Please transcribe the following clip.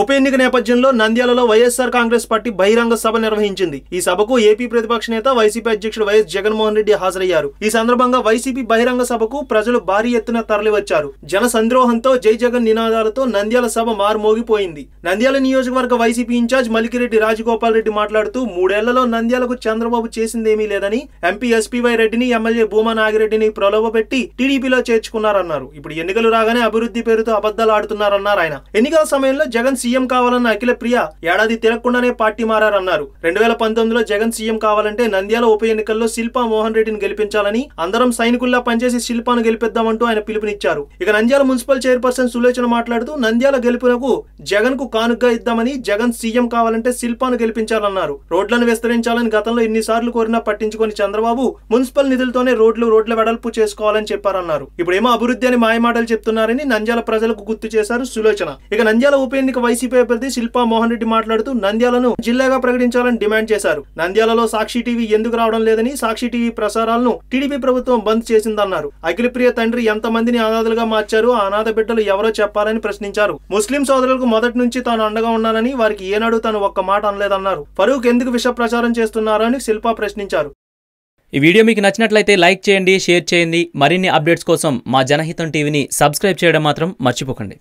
ఉప ఎన్నిక నేపథ్యంలో నంద్యాలలో వైఎస్ఆర్ కాంగ్రెస్ పార్టీ బహిరంగ సభ నిర్వహించింది. ఈ సభకు ఏపీ ప్రతిపక్ష నేత వైసీపీ అధ్యక్షుడు వైఎస్ జగన్మోహన్ రెడ్డి హాజరయ్యారు. ఈ సందర్భంగా వైసీపీ బహిరంగ సభకు ప్రజలు భారీ ఎత్తున తరలివచ్చారు. జన సంద్రోహంతో జై జగన్ నినాదాలతో నంద్యాల సభ మారుమోగిపోయింది. నంద్యాల నియోజకవర్గ వైసీపీ ఇన్ఛార్జ్ మలికిరెడ్డి రాజగోపాల్ రెడ్డి మాట్లాడుతూ మూడేళ్ళలో నంద్యాలకు చంద్రబాబు చేసిందేమీ లేదని ఎంపీ ఎస్పీవై రెడ్డిని ఎమ్మెల్యే భూమా నాగిరెడ్డిని ప్రలోభపెట్టి టీడీపీలో చేర్చుకున్నారన్నారు. ఇప్పుడు ఎన్నికలు రాగానే అభివృద్ధి పేరుతో అబద్దాలు ఆడుతున్నారన్నారు ఆయన. ఎన్నికల సమయంలో జగన్ సీఎం కావాలన్న అఖిల ప్రియ ఏడాది తిరగకుండానే పార్టీ మారారన్నారు. రెండు వేల పంతొమ్మిదిలో జగన్ సీఎం కావాలంటే నంద్యాల ఉప ఎన్నికల్లో శిల్పా మోహన్ రెడ్డిని గెలిపించాలని అందరం సైనికుల్లా పనిచేసి శిల్పాను గెలిపిద్దామంటూ ఆయన పిలుపునిచ్చారు. ఇక నంద్యాల మున్సిపల్ చైర్పర్సన్ సులోచన మాట్లాడుతూ నంద్యాల గెలుపునకు జగన్కు కానుగ్గా ఇద్దామని జగన్ సీఎం కావాలంటే శిల్పాను గెలిపించాలన్నారు. రోడ్లను విస్తరించాలని గతంలో ఎన్నిసార్లు కోరినా పట్టించుకొని చంద్రబాబు మున్సిపల్ నిధులతోనే రోడ్లు రోడ్ల వెడల్పు చేసుకోవాలని చెప్పారన్నారు. ఇప్పుడేమో అభివృద్ధి అని మాయమాటలు చెప్తున్నారని నంద్యాల ప్రజలకు గుర్తు చేశారు సులోచన. ఇక నంద్యాల ఉప ఎన్నిక వైసీపీ అభ్యర్థి శిల్పా మోహన్ రెడ్డి మాట్లాడుతూ నంద్యాలను జిల్లాగా ప్రకటించాలని డిమాండ్ చేశారు. నంద్యాలలో సాక్షి టీవీ ఎందుకు రావడం లేదని సాక్షి టీవీ ప్రసారాలను టీడీపీ ప్రభుత్వం బంద్ చేసిందన్నారు. అఖిలప్రియ తండ్రి ఎంత మందిని అనాథలుగా మార్చారు ఆ అనాథ బిడ్డలు ఎవరో చెప్పాలని ప్రశ్నించారు. ముస్లిం సోదరులకు మొదటి నుంచి తాను అండగా ఉన్నానని వారికి ఏనాడు తాను ఒక్క మాట అనలేదన్నారు. ఫరూక్ ఎందుకు విష ప్రచారం చేస్తున్నారని అని శిల్పా ప్రశ్నించారు. ఈ వీడియో మీకు నచ్చినట్లయితే లైక్ చేయండి షేర్ చేయండి. మరిన్ని అప్డేట్స్ కోసం మా జనహితం టీవీని సబ్స్క్రైబ్ చేయడం మాత్రం మర్చిపోకండి.